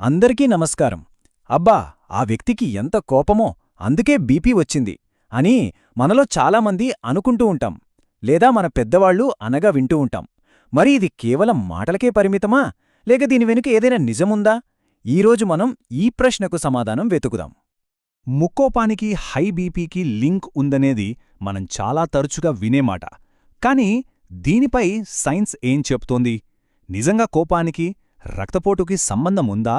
అందరికీ నమస్కారం. అబ్బా ఆ వ్యక్తికి ఎంత కోపమో అందుకే బీపీ వచ్చింది అని మనలో చాలామంది అనుకుంటూ ఉంటాం. లేదా మన పెద్దవాళ్ళు అనగా వింటూ ఉంటాం. మరి ఇది కేవలం మాటలకే పరిమితమా? లేక దీని వెనుక ఏదైనా నిజముందా? ఈరోజు మనం ఈ ప్రశ్నకు సమాధానం వెతుకుదాం. ముక్కోపానికి హై బీపీకి లింక్ ఉందనేది మనం చాలా తరచుగా వినేమాట కాని కానీ దీనిపై సైన్స్ ఏం చెప్తోంది? నిజంగా కోపానికి? రక్తపోటుకి సంబంధం ఉందా?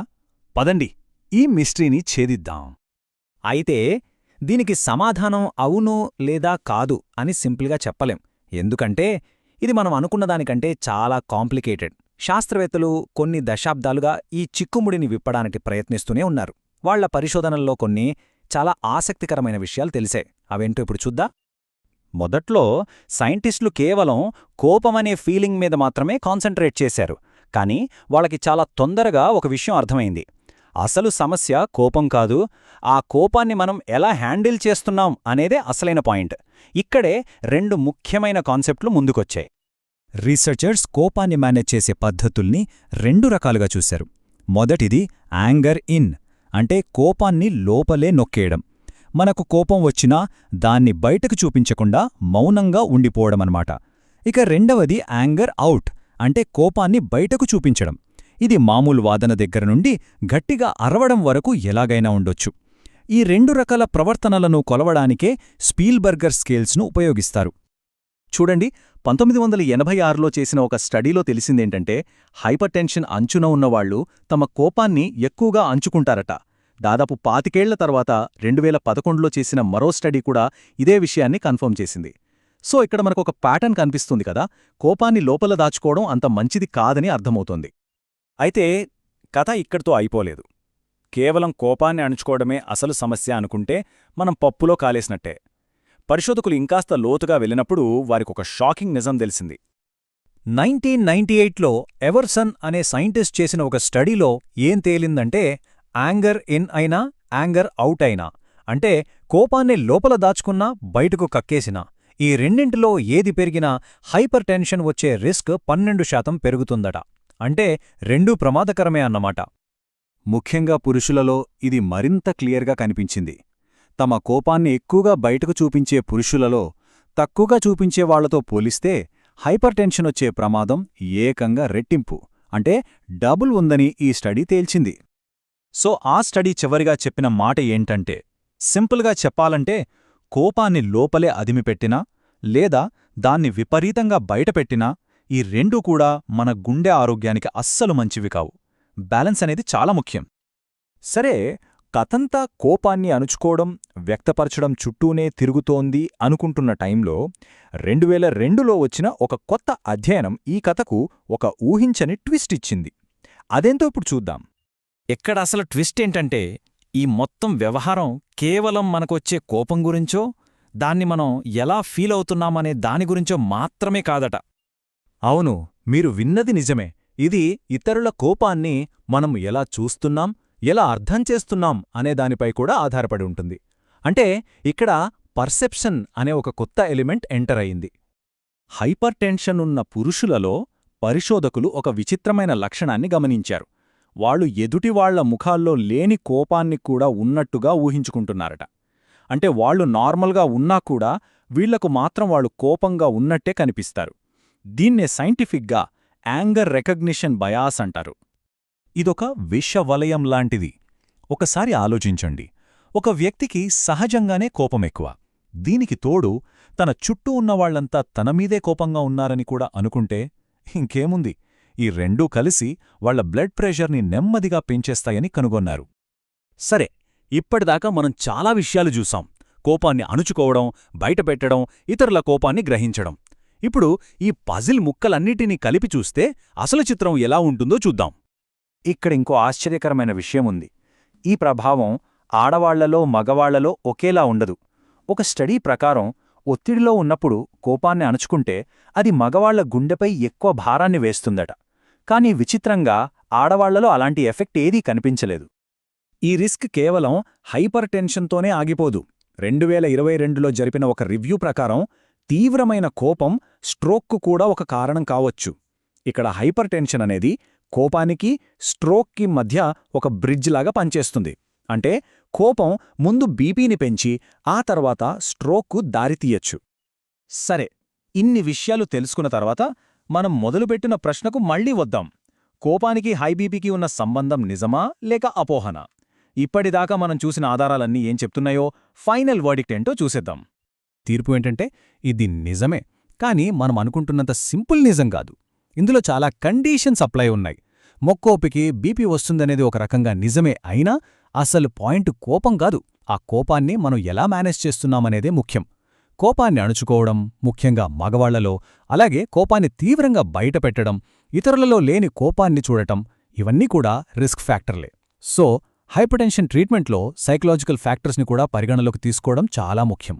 పదండి ఈ మిస్టరీని ఛేదిద్దాం. అయితే దీనికి సమాధానం అవును లేదా కాదు అని సింపుల్గా చెప్పలేం. ఎందుకంటే ఇది మనం అనుకున్నదానికంటే చాలా కాంప్లికేటెడ్. శాస్త్రవేత్తలు కొన్ని దశాబ్దాలుగా ఈ చిక్కుముడిని విప్పడానికి ప్రయత్నిస్తూనే ఉన్నారు. వాళ్ళ పరిశోధనల్లో కొన్ని చాలా ఆసక్తికరమైన విషయాలు తెలిసాయి. అవేంటో ఇప్పుడు చూద్దా? మొదట్లో సైంటిస్టులు కేవలం కోపమనే ఫీలింగ్ మీద మాత్రమే కాన్సంట్రేట్ చేశారు. కానీ వాళ్ళకి చాలా తొందరగా ఒక విషయం అర్థమైంది. అసలు సమస్య కోపం కాదు. ఆ కోపాన్ని మనం ఎలా హ్యాండిల్ చేస్తున్నాం అనేదే అసలైన పాయింట్. ఇక్కడే రెండు ముఖ్యమైన కాన్సెప్ట్లు ముందుకొచ్చాయి. రీసెర్చర్స్ కోపాన్ని మేనేజ్ చేసే పద్ధతుల్ని రెండు రకాలుగా చూశారు. మొదటిది యాంగర్ ఇన్ అంటే కోపాన్ని లోపలే నొక్కేయడం. మనకు కోపం వచ్చినా దాన్ని బయటకు చూపించకుండా మౌనంగా ఉండిపోవడమన్నమాట. ఇక రెండవది యాంగర్ అవుట్ అంటే కోపాన్ని బయటకు చూపించడం. ఇది మామూలు వాదన దగ్గర నుండి గట్టిగా అరవడం వరకు ఎలాగైనా ఉండొచ్చు. ఈ రెండు రకాల ప్రవర్తనలను కొలవడానికే స్పీల్బర్గర్ స్కేల్స్ను ఉపయోగిస్తారు. చూడండి పంతొమ్మిది వందల ఎనభై ఆరులో చేసిన ఒక స్టడీలో తెలిసిందేంటంటే హైపర్టెన్షన్ అంచున ఉన్నవాళ్ళు తమ కోపాన్ని ఎక్కువగా అంచుకుంటారట. దాదాపు పాతికేళ్ళ తర్వాత రెండు వేల పదకొండులో చేసిన మరో స్టడీ కూడా ఇదే విషయాన్ని కన్ఫర్మ్ చేసింది. సో ఇక్కడ మనకొక ప్యాటర్న్ కనిపిస్తుంది కదా. కోపాన్ని లోపల దాచుకోవడం అంత మంచిది కాదని అర్థమవుతోంది. అయితే కథ ఇక్కడితో అయిపోలేదు. కేవలం కోపాన్ని అణుచుకోవడమే అసలు సమస్య అనుకుంటే మనం పప్పులో కాలేసినట్టే. పరిశోధకులు ఇంకాస్త లోతుగా వెళ్ళినప్పుడు వారికొక షాకింగ్ నిజం తెలిసింది. నైన్టీన్ నైన్టీ ఎయిట్లో ఎవర్సన్ అనే సైంటిస్ట్ చేసిన ఒక స్టడీలో ఏం తేలిందంటే యాంగర్ ఇన్ అయినా యాంగర్ అవుట్ అయినా అంటే కోపాన్ని లోపల దాచుకున్నా బయటకు కక్కేసినా. ఈ రెండింటిలో ఏది పెరిగినా హైపర్ టెన్షన్ వచ్చే రిస్క్ పన్నెండు శాతం పెరుగుతుందట. అంటే రెండూ ప్రమాదకరమే అన్నమాట. ముఖ్యంగా పురుషులలో ఇది మరింత క్లియర్గా కనిపించింది. తమ కోపాన్ని ఎక్కువగా బయటకు చూపించే పురుషులలో తక్కువగా చూపించే వాళ్ళతో పోలిస్తే హైపర్ టెన్షన్ వచ్చే ప్రమాదం ఏకంగా రెట్టింపు అంటే డబుల్ ఉందని ఈ స్టడీ తేల్చింది. సో ఆ స్టడీ చివరిగా చెప్పిన మాట ఏంటంటే సింపుల్గా చెప్పాలంటే కోపాన్ని లోపలే అదిమిపెట్టినా లేదా దాన్ని విపరీతంగా బయటపెట్టినా ఈ రెండూ కూడా మన గుండె ఆరోగ్యానికి అస్సలు మంచివి కావు. బ్యాలెన్స్ అనేది చాలా ముఖ్యం. సరే కథంతా కోపాన్ని అణుచుకోవడం వ్యక్తపరచడం చుట్టూనే తిరుగుతోంది అనుకుంటున్న టైంలో రెండువేల రెండులో వచ్చిన ఒక కొత్త అధ్యయనం ఈ కథకు ఒక ఊహించని ట్విస్ట్ ఇచ్చింది. అదేంతో ఇప్పుడు చూద్దాం. ఎక్కడ అసలు ట్విస్ట్ ఏంటంటే ఈ మొత్తం వ్యవహారం కేవలం మనకొచ్చే కోపం గురించో దాన్ని మనం ఎలా ఫీల్ అవుతున్నామనే దాని గురించో మాత్రమే కాదట. అవును మీరు విన్నది నిజమే. ఇది ఇతరుల కోపాన్ని మనం ఎలా చూస్తున్నాం ఎలా అర్థం చేస్తున్నాం అనే దానిపై కూడా ఆధారపడి ఉంటుంది. అంటే ఇక్కడ పర్సెప్షన్ అనే ఒక కొత్త ఎలిమెంట్ ఎంటర్ అయింది హైపర్ టెన్షన్ ఉన్న పురుషులలో పరిశోధకులు ఒక విచిత్రమైన లక్షణాన్ని గమనించారు. వాళ్ళు ఎదుటివాళ్ళ ముఖాల్లో లేని కోపాన్ని కూడా ఉన్నట్టుగా ఊహించుకుంటున్నారట. అంటే వాళ్ళు నార్మల్గా ఉన్నా కూడా వీళ్ళకు మాత్రం వాళ్ళు కోపంగా ఉన్నట్టే కనిపిస్తారు. దీన్నే సైంటిఫిక్గా యాంగర్ రెకగ్నిషన్ బయాస్ అంటారు. ఇదొక విషవలయం లాంటిది. ఒకసారి ఆలోచించండి. ఒక వ్యక్తికి సహజంగానే కోపమెక్కువ దీనికి తోడు తన చుట్టూ ఉన్నవాళ్ళంతా తనమీదే కోపంగా ఉన్నారని కూడా అనుకుంటే ఇంకేముంది? ఈ రెండూ కలిసి వాళ్ళ బ్లడ్ ప్రెషర్ని నెమ్మదిగా పెంచేస్తాయని కనుగొన్నారు. సరే ఇప్పటిదాకా మనం చాలా విషయాలు చూసాం. కోపాన్ని అణుచుకోవడం బయటపెట్టడం ఇతరుల కోపాన్ని గ్రహించడం. ఇప్పుడు ఈ పజిల్ ముక్కలన్నిటినీ కలిపి చూస్తే అసలు చిత్రం ఎలా ఉంటుందో చూద్దాం. ఇక్కడ ఇంకో ఆశ్చర్యకరమైన విషయం ఉంది. ఈ ప్రభావం ఆడవాళ్ళలో మగవాళ్ళలో ఒకేలా ఉండదు. ఒక స్టడీ ప్రకారం ఒత్తిడిలో ఉన్నప్పుడు కోపాన్ని అణుచుకుంటే అది మగవాళ్ళ గుండెపై ఎక్కువ భారాన్ని వేస్తుందట. కానీ విచిత్రంగా ఆడవాళ్ళలో అలాంటి ఎఫెక్ట్ ఏదీ కనిపించలేదు. ఈ రిస్క్ కేవలం హైపర్ టెన్షన్తోనే ఆగిపోదు. రెండువేల ఇరవై రెండులో జరిపిన ఒక రివ్యూ ప్రకారం తీవ్రమైన కోపం స్ట్రోక్కు కూడా ఒక కారణం కావచ్చు. ఇక్కడ హైపర్ టెన్షన్ అనేది కోపానికి స్ట్రోక్కి మధ్య ఒక బ్రిడ్జ్ లాగా పనిచేస్తుంది. అంటే కోపం ముందు బీపీని పెంచి ఆ తర్వాత స్ట్రోక్కు దారితీయచ్చు. సరే ఇన్ని విషయాలు తెలుసుకున్న తర్వాత మనం మొదలుపెట్టిన ప్రశ్నకు మళ్ళీ వద్దాం. కోపానికి హై బీపీకి ఉన్న సంబంధం నిజమా లేక అపోహన? ఇప్పటిదాకా మనం చూసిన ఆధారాలన్నీ ఏం చెప్తున్నాయో ఫైనల్ వర్డిక్ట్ ఏంటో చూసేద్దాం. తీర్పు ఏంటంటే ఇది నిజమే కానీ మనం అనుకుంటున్నంత సింపుల్ నిజం కాదు. ఇందులో చాలా కండీషన్స్ అప్లై ఉన్నాయి. మొక్కోపికి బీపీ వస్తుందనేది ఒక రకంగా నిజమే అయినా అసలు పాయింట్ కోపం కాదు. ఆ కోపాన్ని మనం ఎలా మేనేజ్ చేస్తున్నామనేదే ముఖ్యం. కోపాన్ని అణుచుకోవడం ముఖ్యంగా మగవాళ్ళలో అలాగే కోపాన్ని తీవ్రంగా బయటపెట్టడం ఇతరులలో లేని కోపాన్ని చూడటం ఇవన్నీ కూడా రిస్క్ ఫ్యాక్టర్లే. సో హైపర్టెన్షన్ ట్రీట్మెంట్లో సైకలాజికల్ ఫ్యాక్టర్స్ని కూడా పరిగణలోకి తీసుకోవడం చాలా ముఖ్యం.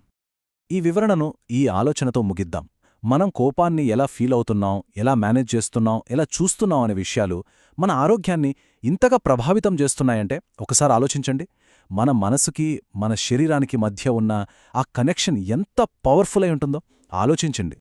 ఈ వివరణను ఈ ఆలోచనతో ముగిద్దాం. మనం కోపాన్ని ఎలా ఫీల్ అవుతున్నాం ఎలా మేనేజ్ చేస్తున్నాం ఎలా చూస్తున్నాం అనే విషయాలు మన ఆరోగ్యాన్ని ఇంతగా ప్రభావితం చేస్తున్నాయంటే ఒకసారి ఆలోచించండి. మన మనసుకి మన శరీరానికి మధ్య ఉన్న ఆ కనెక్షన్ ఎంత పవర్ఫుల్ అయి ఉంటుందో ఆలోచించండి.